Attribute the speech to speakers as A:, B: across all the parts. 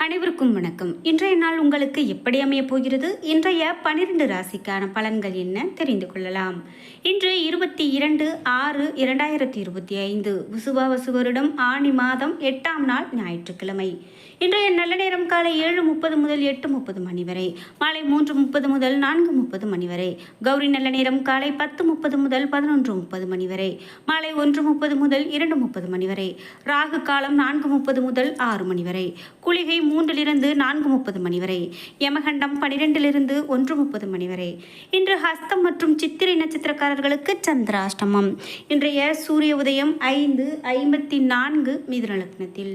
A: அனைவருக்கும் வணக்கம். இன்றைய நாள் உங்களுக்கு எப்படி அமைய போகிறது? இன்றைய பனிரெண்டு ராசிக்கான பலன்கள் என்ன? தெரிந்து கொள்ளலாம். இன்று இருபத்தி இரண்டு ஆறு இரண்டாயிரத்தி இருபத்தி ஐந்து. விசுவாவசு வருடம். ஆணி மாதம் எட்டாம் நாள் ஞாயிற்றுக்கிழமை. இன்றைய நல்ல நேரம் காலை ஏழு முப்பது முதல் எட்டு முப்பது மணி வரை. மாலை மூன்று முப்பது முதல் நான்கு முப்பது மணி வரை. கௌரி நல்ல நேரம் காலை பத்து முப்பது முதல் பதினொன்று முப்பது மணி வரை. மாலை ஒன்று முப்பது முதல் இரண்டு முப்பது மணி வரை. ராகு காலம் நான்கு முப்பது முதல் ஆறு மணி வரை. குளிகை மூன்றிலிருந்து நான்கு முப்பது மணி வரை. யமகண்டம் பனிரெண்டிலிருந்து ஒன்று முப்பது மணி வரை. இன்று ஹஸ்தம் மற்றும் சித்திரை நட்சத்திரக்காரர்களுக்கு சந்திராஷ்டமம். இன்றைய சூரிய உதயம் ஐந்து ஐம்பத்தி நான்கு மிதுன லக்னத்தில்.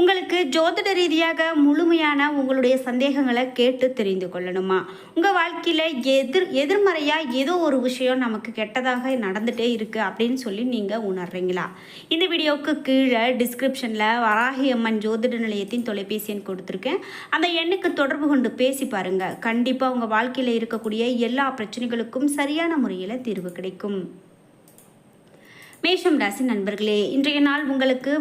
A: உங்களுக்கு ஜோதிட ரீதியாக முழுமையான உங்களுடைய சந்தேகங்களை கேட்டு தெரிந்து கொள்ளணுமா? உங்கள் வாழ்க்கையில் எதிர் எதிர்மறையாக ஏதோ ஒரு விஷயம் நமக்கு கெட்டதாக நடந்துகிட்டே இருக்குது அப்படின்னு சொல்லி நீங்கள் உணர்றீங்களா? இந்த வீடியோவுக்கு கீழே டிஸ்கிரிப்ஷனில் வராகி அம்மன் ஜோதிட நிலையத்தின் தொலைபேசி எண் கொடுத்துருக்கேன். அந்த எண்ணுக்கு தொடர்பு கொண்டு பேசி பாருங்கள் கண்டிப்பாக உங்கள் வாழ்க்கையில் இருக்கக்கூடிய எல்லா பிரச்சனைகளுக்கும் சரியான முறையில் தீர்வு கிடைக்கும். மேஷம் ராசி நண்பர்களே இன்றைய நாள் உங்களுக்கு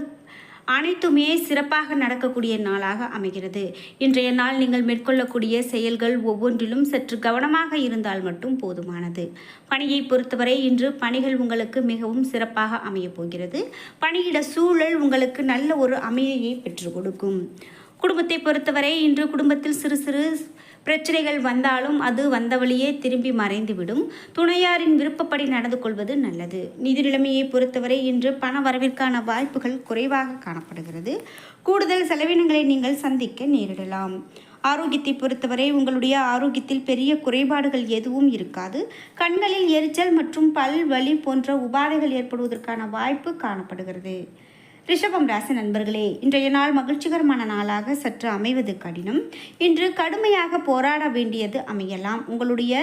A: அனைத்துமே சிறப்பாக நடக்கக்கூடிய நாளாக அமைகிறது. இன்றைய நாள் நீங்கள் மேற்கொள்ளக்கூடிய செயல்கள் ஒவ்வொன்றிலும் சற்று கவனமாக இருந்தால் மட்டும் போதுமானது. பணியை பொறுத்தவரை இன்று பணிகள் உங்களுக்கு மிகவும் சிறப்பாக அமையப் போகிறது. பணியிட சூழல் உங்களுக்கு நல்ல ஒரு அமைதியை பெற்றுக் கொடுக்கும். குடும்பத்தை பொறுத்தவரை இன்று குடும்பத்தில் சிறு சிறு பிரச்சனைகள் வந்தாலும் அது வந்த வழியே திரும்பி மறைந்துவிடும். துணையாரின் விருப்பப்படி நடந்து கொள்வது நல்லது. நிதி நிலைமையை பொறுத்தவரை இன்று பண வரவிற்கான வாய்ப்புகள் குறைவாக காணப்படுகிறது. கூடுதல் செலவினங்களை நீங்கள் சந்திக்க நேரிடலாம். ஆரோக்கியத்தை பொறுத்தவரை உங்களுடைய ஆரோக்கியத்தில் பெரிய குறைபாடுகள் எதுவும் இருக்காது. கண்களில் எரிச்சல் மற்றும் பல் வலி போன்ற உபாதைகள் ஏற்படுவதற்கான வாய்ப்பு காணப்படுகிறது. ரிஷபம் ராசி நண்பர்களே இன்றைய நாள் மகிழ்ச்சிகரமான நாளாக சற்று அமைவது கடினம். இன்று கடுமையாக போராட வேண்டியது அமையலாம். உங்களுடைய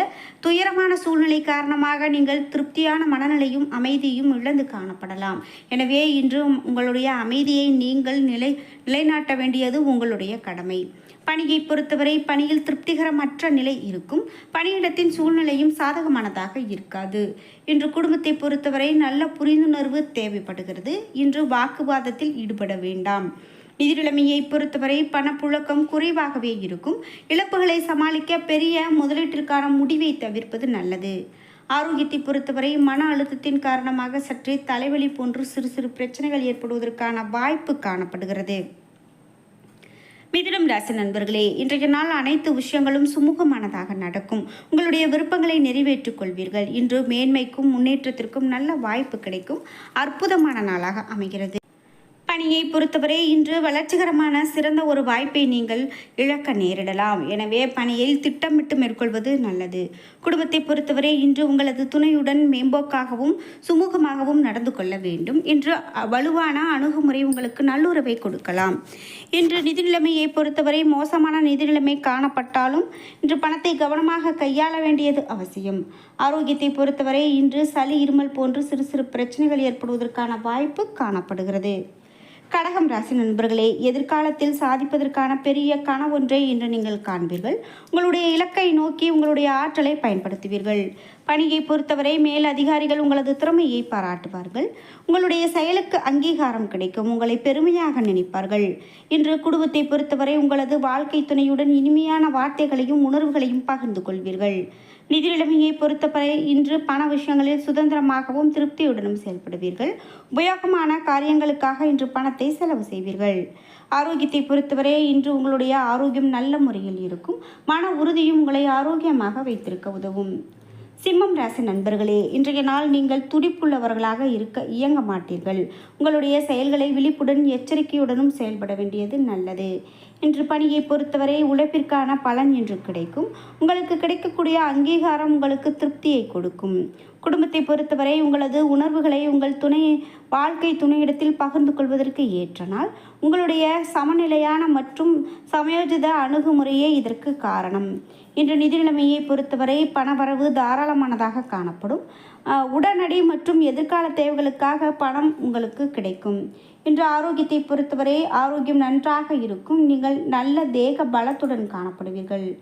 A: துயரமான சூழ்நிலை காரணமாக நீங்கள் திருப்தியான மனநிலையும் அமைதியும் இழந்து காணப்படலாம். எனவே இன்று உங்களுடைய அமைதியை நீங்கள் நிலை நிலைநாட்ட வேண்டியது உங்களுடைய கடமை. பணியை பொறுத்தவரை பணியில் திருப்திகரமற்ற நிலை இருக்கும். பணியிடத்தின் சூழ்நிலையும் சாதகமானதாக இருக்காது. இன்று குடும்பத்தை பொறுத்தவரை நல்ல புரிந்துணர்வு தேவைப்படுகிறது. இன்று வாக்குவாதத்தில் ஈடுபட வேண்டாம். நிதிநிலைமையை பொறுத்தவரை பணப்புழக்கம் குறைவாகவே இருக்கும். இழப்புகளை சமாளிக்க பெரிய முதலீட்டிற்கான முடிவை தவிர்ப்பது நல்லது. ஆரோக்கியத்தை பொறுத்தவரை மன அழுத்தத்தின் காரணமாக சற்றே தலைவலி போன்று சிறு சிறு பிரச்சனைகள் ஏற்படுவதற்கான வாய்ப்பு காணப்படுகிறது. மிதிடம் ராசி நண்பர்களே இன்றைய நாள் அனைத்து விஷயங்களும் சுமூகமானதாக நடக்கும். உங்களுடைய விருப்பங்களை நிறைவேற்றிக் கொள்வீர்கள். இன்று மேன்மைக்கும் முன்னேற்றத்திற்கும் நல்ல வாய்ப்பு கிடைக்கும். அற்புதமான நாளாக அமைகிறது. பணியை பொறுத்தவரை இன்று வளர்ச்சிகரமான சிறந்த ஒரு வாய்ப்பை நீங்கள் இழக்க நேரிடலாம். எனவே பணியில் திட்டமிட்டு மேற்கொள்வது நல்லது. குடும்பத்தை பொறுத்தவரை இன்று உங்களது துணையுடன் மேம்போக்காகவும் சுமூகமாகவும் நடந்து கொள்ள வேண்டும். இன்று வலுவான அணுகுமுறை உங்களுக்கு நல்லுறவை கொடுக்கலாம். இன்று நிதி நிலைமையை பொறுத்தவரை மோசமான நிதி நிலைமை காணப்பட்டாலும் இன்று பணத்தை கவனமாக கையாள வேண்டியது அவசியம். ஆரோக்கியத்தை பொறுத்தவரை இன்று சளி இருமல் போன்று சிறு சிறு பிரச்சனைகள் ஏற்படுவதற்கான வாய்ப்பு காணப்படுகிறது. கடகம் ராசி நண்பர்களே எதிர்காலத்தில் சாதிப்பதற்கான பெரிய கனவொன்றை இன்று நீங்கள் காண்பீர்கள். உங்களுடைய இலக்கை நோக்கி உங்களுடைய ஆற்றலை பயன்படுத்துவீர்கள். பணியை பொறுத்தவரை மேல் அதிகாரிகள் உங்களது திறமையை பாராட்டுவார்கள். உங்களுடைய செயலுக்கு அங்கீகாரம் கிடைக்கும். உங்களை பெருமையாக நினைப்பார்கள். இன்று குடும்பத்தை பொறுத்தவரை உங்களது வாழ்க்கை துணையுடன் இனிமையான வார்த்தைகளையும் உணர்வுகளையும் பகிர்ந்து கொள்வீர்கள். நிதி நிலைமையை பொறுத்தவரை இன்று பண விஷயங்களில் சுதந்திரமாகவும் திருப்தியுடனும் செயல்படுவீர்கள். உபயோகமான காரியங்களுக்காக இன்று பணத்தை செலவு செய்வீர்கள். ஆரோக்கியத்தை பொறுத்தவரை இன்று உங்களுடைய ஆரோக்கியம் நல்ல முறையில் இருக்கும். மன உறுதியும் உங்களை ஆரோக்கியமாக வைத்திருக்க உதவும். சிம்மம் ராசி நண்பர்களே இன்றைய நாள் நீங்கள் துடிப்புள்ளவர்களாக இருக்க இயங்க மாட்டீர்கள். உங்களுடைய செயல்களை விழிப்புடன் எச்சரிக்கையுடனும் செயல்பட வேண்டியது நல்லது. இன்று பணியை பொறுத்தவரை உழைப்பிற்கான பலன் என்று கிடைக்கும். உங்களுக்கு கிடைக்கக்கூடிய அங்கீகாரம் உங்களுக்கு திருப்தியை கொடுக்கும். குடும்பத்தை பொறுத்தவரை உங்களது உணர்வுகளை உங்கள் துணை வாழ்க்கை துணையிடத்தில் பகிர்ந்து கொள்வதற்கு ஏற்ற நாள். உங்களுடைய சமநிலையான மற்றும் சமயோஜித அணுகுமுறையே இதற்கு காரணம். இன்று நிதி நிலைமையை பொறுத்தவரை பணவரவு தாராளமானதாக காணப்படும். உடனடி மற்றும் எதிர்கால தேவைகளுக்காக பணம் உங்களுக்கு கிடைக்கும். இன்று ஆரோக்கியத்தை பொறுத்தவரை ஆரோக்கியம் நன்றாக இருக்கும். நீங்கள் நல்ல தேக பலத்துடன் காணப்படுவீர்கள்.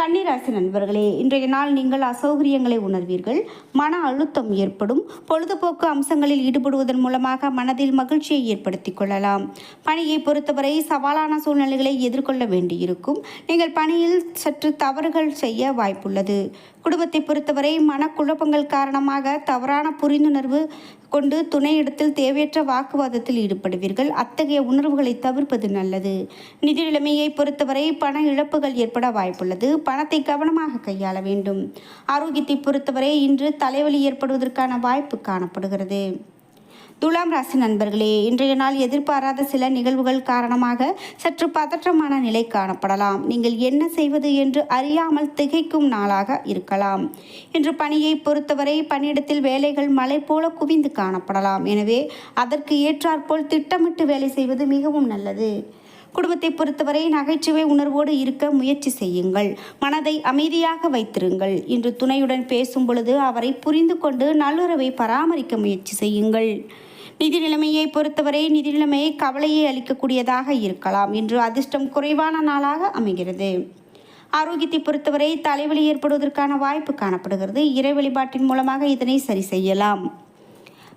A: கன்னிராசி நண்பர்களே இன்றைய நாள் நீங்கள் அசௌகரியங்களை உணர்வீர்கள். மன அழுத்தம் ஏற்படும். பொழுதுபோக்கு அம்சங்களில் ஈடுபடுவதன் மூலமாக மனதில் மகிழ்ச்சியை ஏற்படுத்திக் கொள்ளலாம். பணியை பொறுத்தவரை சவாலான சூழ்நிலைகளை எதிர்கொள்ள வேண்டியிருக்கும். நீங்கள் பணியில் சற்று தவறுகள் செய்ய வாய்ப்புள்ளது. குடும்பத்தை பொறுத்தவரை மனக்குழப்பங்கள் காரணமாக தவறான புரிந்துணர்வு கொண்டு துணையிடத்தில் தேவையற்ற வாக்குவாதத்தில் ஈடுபடுவீர்கள். அத்தகைய உணர்வுகளை தவிர்ப்பது நல்லது. நிதி நிலைமையை பொறுத்தவரை பண இழப்புகள் ஏற்பட வாய்ப்புள்ளது. பணத்தை கவனமாக கையாள வேண்டும். ஆரோக்கியத்தை பொறுத்தவரை இன்று தலைவலி ஏற்படுவதற்கான வாய்ப்பு காணப்படுகிறது. துலாம் ராசி நண்பர்களே இன்றைய நாள் எதிர்பாராத சில நிகழ்வுகள் காரணமாக சற்று பதற்றமான நிலை காணப்படலாம். நீங்கள் என்ன செய்வது என்று அறியாமல் திகைக்கும் நாளாக இருக்கலாம். இன்று பணியை பொறுத்தவரை பணியிடத்தில் வேலைகள் மலை போல குவிந்து காணப்படலாம். எனவே அதற்கு ஏற்றாற்போல் திட்டமிட்டு வேலை செய்வது மிகவும் நல்லது. குடும்பத்தை பொறுத்தவரை நகைச்சுவை உணர்வோடு இருக்க முயற்சி செய்யுங்கள். மனதை அமைதியாக வைத்திருங்கள். இன்று துணையுடன் பேசும் பொழுது அவரை புரிந்து கொண்டு நல்லுறவை பராமரிக்க முயற்சி செய்யுங்கள். நிதி நிலைமையை பொறுத்தவரை நிதி நிலைமையை கவலையை அளிக்கக்கூடியதாக இருக்கலாம். இன்று அதிர்ஷ்டம் குறைவான நாளாக அமைகிறது. ஆரோக்கியத்தை பொறுத்தவரை தலைவலி ஏற்படுவதற்கான வாய்ப்பு காணப்படுகிறது. இறை வழிபாட்டின் மூலமாக இதனை சரி செய்யலாம்.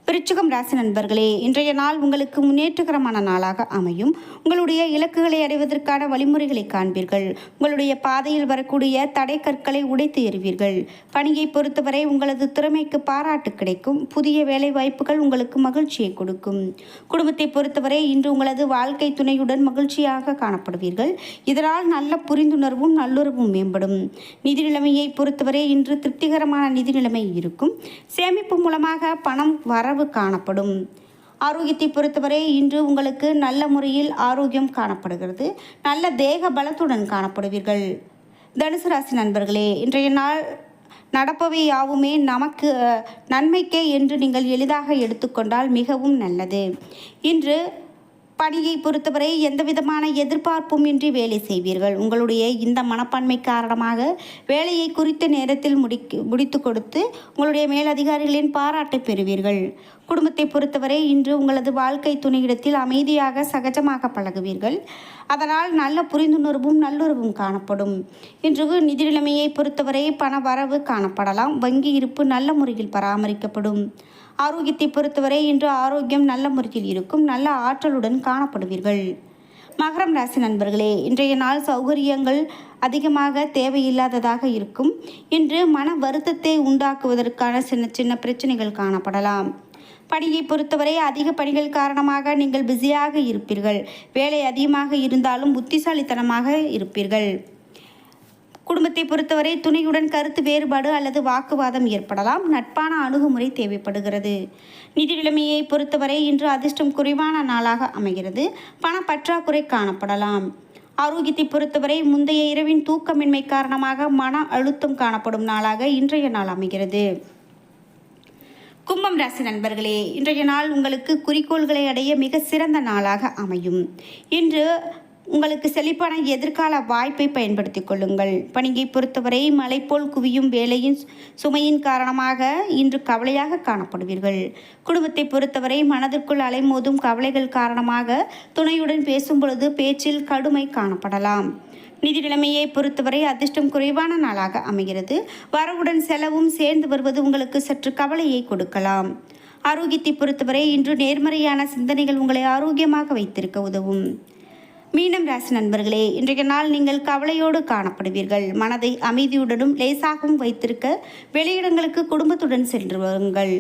A: விருச்சிகம் ராசி நண்பர்களே இன்றைய நாள் உங்களுக்கு முன்னேற்றகரமான நாளாக அமையும். உங்களுடைய இலக்குகளை அடைவதற்கான வழிமுறைகளை காண்பீர்கள். உங்களுடைய பாதையில் வரக்கூடிய தடை கற்களை உடைத்து எறிவீர்கள் பணியை பொறுத்தவரை உங்களது திறமைக்கு பாராட்டு கிடைக்கும். புதிய வேலை வாய்ப்புகள் உங்களுக்கு மகிழ்ச்சியை கொடுக்கும். குடும்பத்தை பொறுத்தவரை இன்று உங்களது வாழ்க்கை துணையுடன் மகிழ்ச்சியாக காணப்படுவீர்கள். இதனால் நல்ல புரிந்துணர்வும் நல்லுறவும் மேம்படும். நிதி நிலைமையை பொறுத்தவரை இன்று திருப்திகரமான நிதி நிலைமை இருக்கும். சேமிப்பு மூலமாக பணம் வர வரவு காணப்படும். ஆரோக்கியத்தை பொறுத்தவரை இன்று உங்களுக்கு நல்ல முறையில் ஆரோக்கியம் காணப்படுகிறது. நல்ல தேக பலத்துடன் காணப்படுவீர்கள். தனுசு ராசி நண்பர்களே இன்றைய நாள் நடப்பவை யாவுமே நமக்கு நன்மைக்கே என்று நீங்கள் எளிதாக எடுத்துக்கொண்டால் மிகவும் நல்லது. இன்று பணியை பொறுத்தவரை எந்த விதமான எதிர்பார்ப்பும் இன்றி வேலை செய்வீர்கள். உங்களுடைய இந்த மனப்பான்மை காரணமாக வேலையை குறித்த நேரத்தில் முடிக்கு முடித்து கொடுத்து உங்களுடைய மேலதிகாரிகளின் பாராட்டை பெறுவீர்கள். குடும்பத்தை பொறுத்தவரை இன்று உங்களது வாழ்க்கை துணையிடத்தில் அமைதியாக சகஜமாக பழகுவீர்கள். அதனால் நல்ல புரிந்துணர்வும் நல்லுறவும் காணப்படும். இன்று நிதி நிலைமையை பொறுத்தவரை பண வரவு காணப்படலாம். வங்கி இருப்பு நல்ல முறையில் பராமரிக்கப்படும். ஆரோக்கியத்தை பொறுத்தவரை இன்று ஆரோக்கியம் நல்ல முறையில் இருக்கும் நல்ல ஆற்றலுடன் காணப்படுவீர்கள். மகரம் ராசி நண்பர்களே இன்றைய நாள் சௌகரியங்கள் அதிகமாக தேவையில்லாததாக இருக்கும். இன்று மன வருத்தத்தை உண்டாக்குவதற்கான சின்ன சின்ன பிரச்சனைகள் காணப்படலாம். பணியை பொறுத்தவரை அதிக பணிகள் காரணமாக நீங்கள் பிஸியாக இருப்பீர்கள். வேலை அதிகமாக இருந்தாலும் புத்திசாலித்தனமாக இருப்பீர்கள். குடும்பத்தை பொறுத்தவரை துணையுடன் கருத்து வேறுபாடு அல்லது வாக்குவாதம் ஏற்படலாம். நட்பான அணுகுமுறை தேவைப்படுகிறது. நிதி நிலைமையை பொறுத்தவரை இன்று அதிர்ஷ்டம் குறைவான நாளாக அமைகிறது. பண பற்றாக்குறை காணப்படலாம். ஆரோக்கியத்தை பொறுத்தவரை முந்தைய இரவின் தூக்கமின்மை காரணமாக மன அழுத்தம் காணப்படும் நாளாக இன்றைய நாள் அமைகிறது. கும்பம் ராசி நண்பர்களே இன்றைய நாள் உங்களுக்கு குறிக்கோள்களை அடைய மிக சிறந்த நாளாக அமையும். இன்று உங்களுக்கு செழிப்பான எதிர்கால வாய்ப்பை பயன்படுத்திக் கொள்ளுங்கள். பணியை பொறுத்தவரை மலை போல் குவியும் வேலையின் சுமையின் காரணமாக இன்று கவலையாக காணப்படுவீர்கள். குடும்பத்தை பொறுத்தவரை மனதிற்குள் அலைமோதும் கவலைகள் காரணமாக துணையுடன் பேசும் பொழுது பேச்சில் கடுமை காணப்படலாம். நிதி நிலைமையை பொறுத்தவரை அதிர்ஷ்டம் குறைவான நாளாக அமைகிறது. வரவுடன் செலவும் சேர்ந்து வருவது உங்களுக்கு சற்று கவலையை கொடுக்கலாம். ஆரோக்கியத்தை பொறுத்தவரை இன்று நேர்மறையான சிந்தனைகள் உங்களை ஆரோக்கியமாக வைத்திருக்க உதவும். மீனம் ராசி நண்பர்களே இன்றைய நாள் நீங்கள் கவலையோடு காணப்படுவீர்கள். மனதை அமைதியுடனும் லேசாகவும் வைத்திருக்க வெளியிடங்களுக்கு குடும்பத்துடன் சென்று வருங்கள்.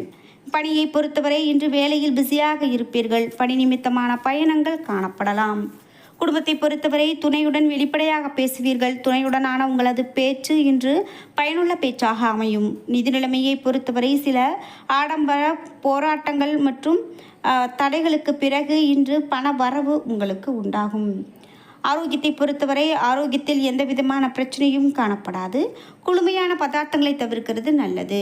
A: பணியை பொறுத்தவரை இன்று வேலையில் பிஸியாக இருப்பீர்கள். பணி நிமித்தமான பயணங்கள் காணப்படலாம். குடும்பத்தை பொறுத்தவரை துணையுடன் வெளிப்படையாக பேசுவீர்கள். துணையுடனான உங்களது பேச்சு இன்று பயனுள்ள பேச்சாக அமையும். நிதி நிலைமையை பொறுத்தவரை சில ஆடம்பர போராட்டங்கள் மற்றும் தடைகளுக்கு பிறகு இன்று பண வரவு உங்களுக்கு உண்டாகும். ஆரோக்கியத்தை பொறுத்தவரை ஆரோக்கியத்தில் எந்த விதமான பிரச்சனையும் காணப்படாது. குளுமையான பதார்த்தங்களை தவிர்க்கிறது நல்லது.